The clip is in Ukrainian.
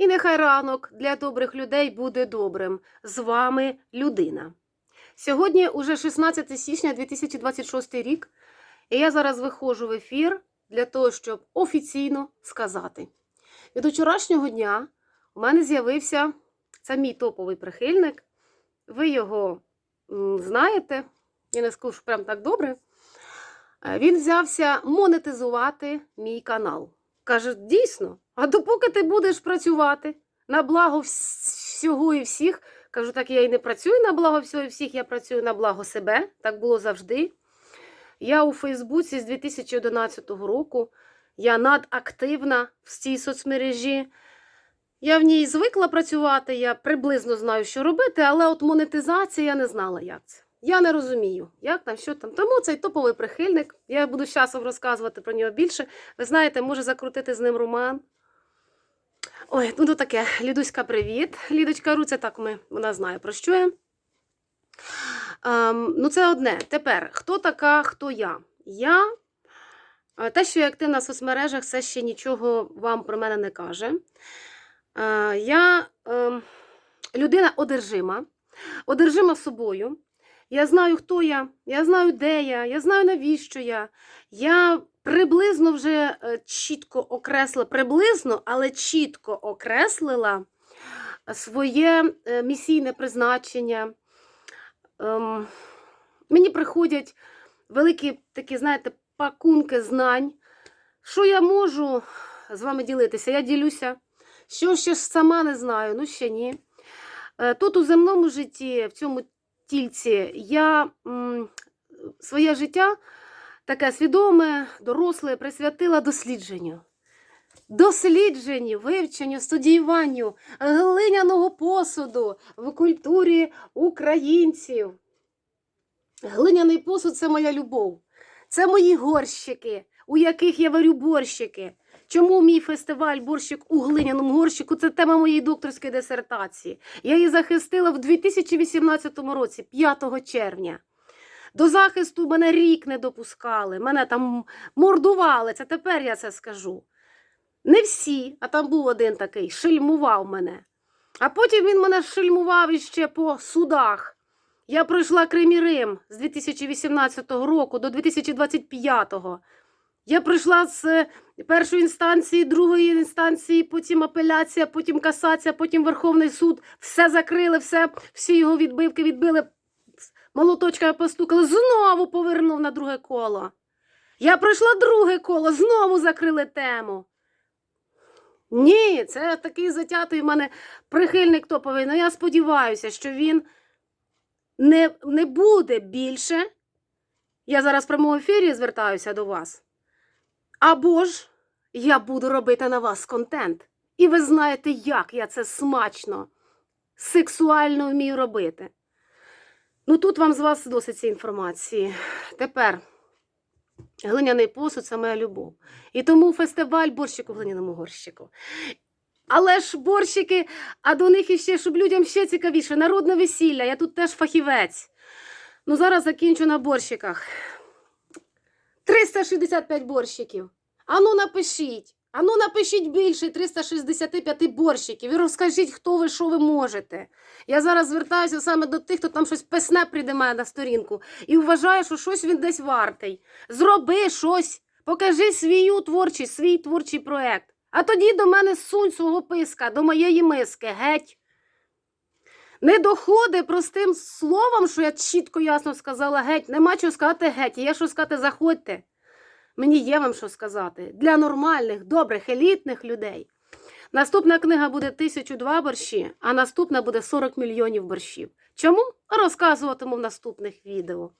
І нехай ранок для добрих людей буде добрим. З вами людина. Сьогодні уже 16 січня 2026 рік, і я зараз виходжу в ефір для того, щоб офіційно сказати. Від вчорашнього дня у мене з'явився це мій топовий прихильник. Ви його знаєте, я не скажу, що прям так добре. Е, Він взявся монетизувати мій канал. Каже, дійсно, а допоки ти будеш працювати на благо всього і всіх, кажу, так я і не працюю на благо всього і всіх, я працюю на благо себе. Так було завжди. Я у Фейсбуці з 2011 року. Я надактивна в цій соцмережі. Я в ній звикла працювати, я приблизно знаю, що робити, але от монетизація я не знала, як це. Я не розумію, як там, що там. Тому цей топовий прихильник. Я буду з часом розказувати про нього більше. Ви знаєте, може закрутити з ним роман. Ой, ну то таке. Лідуська, привіт. Лідочка Ру, це так ми, вона знає про що я. Ем, ну, це одне. Тепер, хто така, хто я? Я. е, Те, що я активна в соцмережах, це ще нічого вам про мене не каже. Е, Я ем, людина одержима, одержима собою. Я знаю, хто я, я знаю, де я, я знаю, навіщо я. Я приблизно вже е, чітко окреслила, приблизно, але чітко окреслила своє е, місійне призначення. Ем, Мені приходять великі такі, знаєте, пакунки знань. Що я можу з вами ділитися? Я ділюся. Що ще ж сама не знаю, ну ще ні. Е, Тут у земному житті, в цьому тільці, я м, своє життя таке свідоме, доросле, присвятила дослідженню. Дослідженню, вивченню, студіюванню глиняного посуду в культурі українців. Глиняний посуд це моя любов. Це мої горщики, у яких я варю борщики. Чому мій фестиваль борщик у глиняному горщику це тема моєї докторської дисертації. Я її захистила в 2018 році, 5 червня. До захисту мене рік не допускали, мене там мордували. Це тепер я це скажу. Не всі, а там був один такий, шельмував мене. А потім він мене шельмував іще по судах. Я пройшла Крим з 2018 року до 2025. Я пройшла з е, першої інстанції, другої інстанції, потім апеляція, потім касація, потім Верховний суд. Все закрили, все, всі його відбивки відбили. Молоточками постукали, знову повернув на друге коло. Я пройшла друге коло, знову закрили тему. Ні, це такий затятий в мене прихильник топовий. Ну я сподіваюся, що він не, не буде більше. Я зараз в прямому ефірі звертаюся до вас. Або ж я буду робити на вас контент. І ви знаєте, як я це смачно, сексуально вмію робити. Ну тут вам з вас досить цієї інформації. Тепер глиняний посуд це моя любов. І тому фестиваль борщику в глиняному горщику. Але ж борщики, а до них іще, щоб людям ще цікавіше, народне весілля, я тут теж фахівець. Ну, зараз закінчу на борщиках. 365 борщиків. Ану напишіть. Ану напишіть більше 365 борщиків і розкажіть, хто ви, що ви можете. Я зараз звертаюся саме до тих, хто там щось песне придимає на сторінку і вважає, що щось він десь вартий. Зроби щось, покажи свою творчість, свій творчий проект. А тоді до мене сунь свого писка, до моєї миски, геть. Не доходить простим словом, що я чітко ясно сказала геть. Нема чого сказати геть. Є що сказати, заходьте. Мені є вам що сказати. Для нормальних, добрих, елітних людей. Наступна книга буде 1002 борщі, а наступна буде 40 мільйонів борщів. Чому? Розказуватиму в наступних відео.